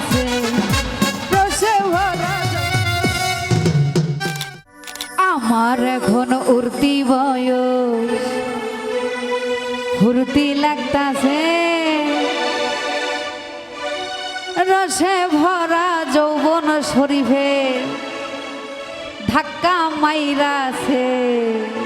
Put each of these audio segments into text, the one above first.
আছে আমার এখন উর্তি বয়স ফুর্তি লাগতাছে। রসে ভরা যৌবন শরীফে ধাক্কা মাইরাছে। আরে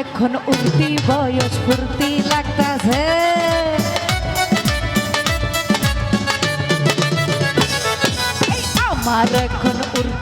এখন উঠতি বয়স ফুর্তি লাগতাছে। আমার এখন উঠতি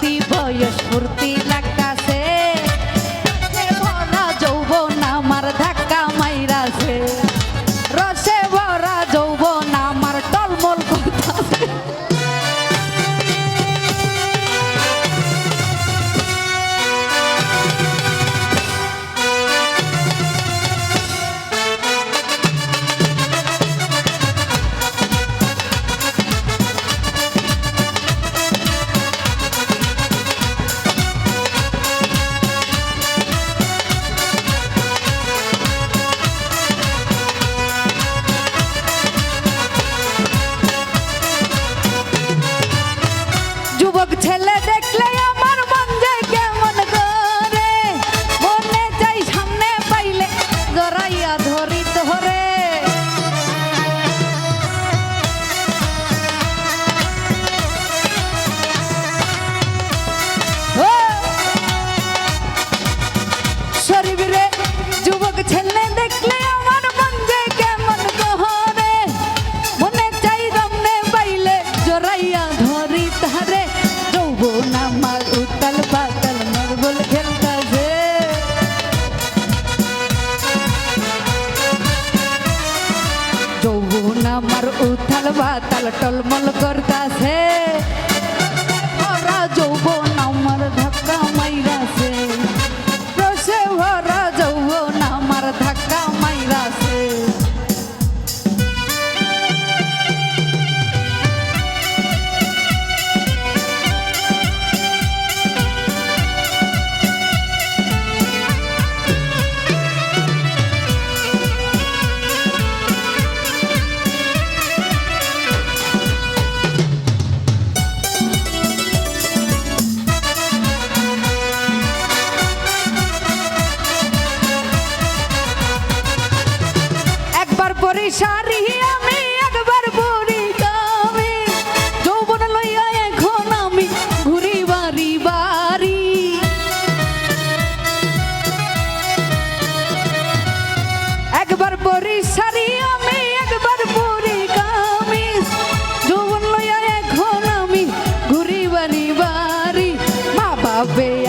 পাতাল টলমল করতাছে একবার পরি আমি একবার পরি কামি যৌবন লইয়া এখন আমি ঘুরি বাড়ি বাড়ি। একবার পরি শাড়ি আমি, একবার পরি কামি যৌবন লইয়া এখন আমি ঘুরি বাড়ি বাড়ি। মা বাবে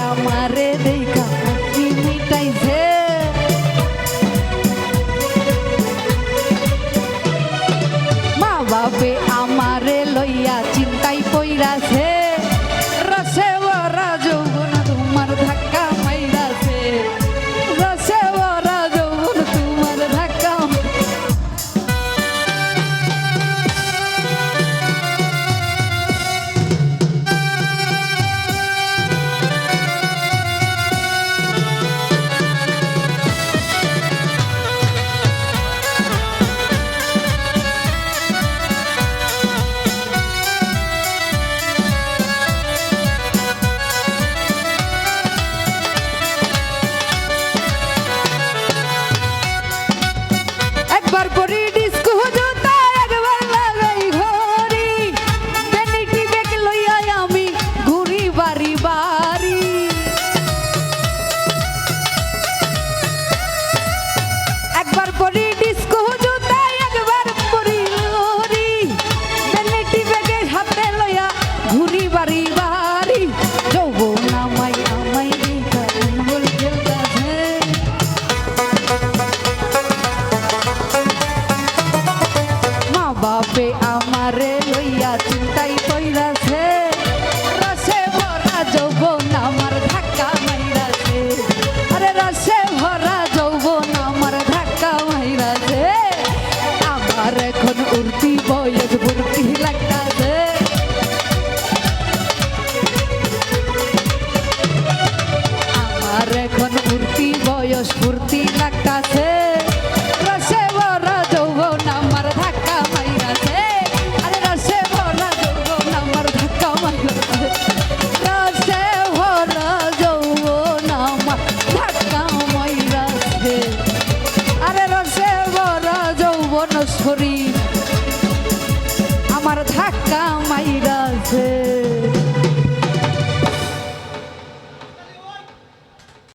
বাপে আমারে লইয়া চিন্তাই কইরাছে। রসে ভরা যৌবন আমার ধাক্কা মাইরাছে। মাইরাছে। আমার এখন উর্তি বয়স ভর্তি লাগতাছে। আমার এখন বয়স যৌবন শরীর আমার ধাক্কা